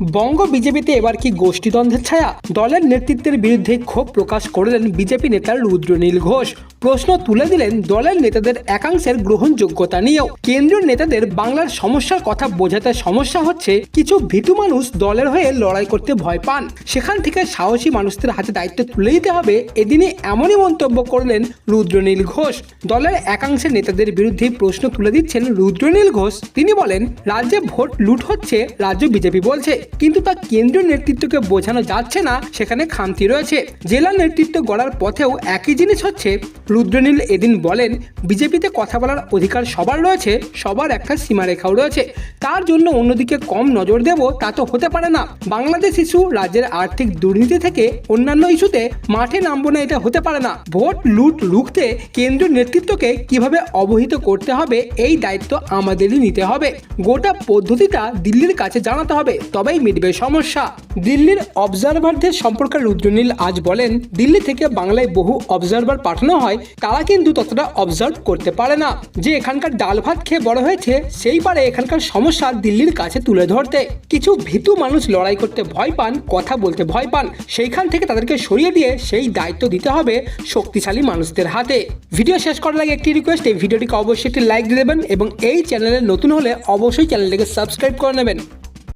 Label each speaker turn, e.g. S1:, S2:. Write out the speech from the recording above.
S1: বঙ্গ বিজেপিতে এবার কি গোষ্ঠীদ্বন্দ্বের ছায়া? দলের নেতৃত্বের বিরুদ্ধে ক্ষোভ প্রকাশ করলেন বিজেপি নেতা রুদ্রনীল ঘোষ। প্রশ্ন তুলে দিলেন দলের নেতাদের একাংশের গ্রহণযোগ্যতা নিয়েও। কেন্দ্রীয় নেতাদের বাংলার সমস্যার কথা বোঝাতে সমস্যা হচ্ছে, কিছু ভীতু মানুষ দলের হয়ে লড়াই করতে ভয় পান। সেখান থেকে সাহসী মানুষদের হাতে দায়িত্ব তুলে দিতে হবে এদিনে এমনই মন্তব্য করলেন রুদ্রনীল ঘোষ। দলের একাংশের নেতাদের বিরুদ্ধে প্রশ্ন তুলে দিচ্ছেন রুদ্রনীল ঘোষ। তিনি বলেন, রাজ্যে ভোট লুট হচ্ছে, রাজ্য বিজেপি বলছে। কিন্তু তা কেন্দ্রীয় নেতৃত্বকে বোঝানো যাচ্ছে না, সেখানে খামতি রয়েছে। জেলা নেতৃত্ব গড়ার পথেও একই জিনিস হচ্ছে, রুদ্রনীল এদিন বলেন, বিজেপিতে কথা বলার অধিকার সবার রয়েছে, সবার একটা সীমারেখাও রয়েছে। তার জন্য অন্যদিকে কম নজর দেব, তা তো হতে পারে না। বাংলাদেশ ইস্যু রাজ্যের আর্থিক দুর্নীতি থেকে অন্যান্য ইস্যুতে মাঠে নামবো না, এটা হতে পারে না। ভোট লুট রুখতে কেন্দ্রীয় নেতৃত্বকে কীভাবে অবহিত করতে হবে, এই দায়িত্ব আমাদেরই নিতে হবে। গোটা পদ্ধতিটা দিল্লির কাছে জানাতে হবে, তবেই মিটবে সমস্যা? দিল্লির অবজারভারদের সম্পর্কে রুদ্রনীল আজ বলেন, দিল্লি থেকে বাংলায় বহু অবজারভার পাঠানো হয়, তারা কিন্তু ততটা অবজার্ভ করতে পারে না। যে এখানকার ডাল ভাত খেয়ে বড় হয়েছে, সেই পারে এখানকার সমস্যা দিল্লির কাছে তুলে ধরতে। কিছু ভীতু মানুষ লড়াই করতে ভয় পান, কথা বলতে ভয় পান। সেইখান থেকে তাদেরকে সরিয়ে দিয়ে সেই দায়িত্ব দিতে হবে শক্তিশালী মানুষদের হাতে। ভিডিও শেষ করার আগে একটি রিকোয়েস্ট এই ভিডিওটিকে অবশ্যই একটি লাইক দিয়ে দেবেন এবং এই চ্যানেলে নতুন হলে অবশ্যই চ্যানেলটিকে সাবস্ক্রাইব করে নেবেন।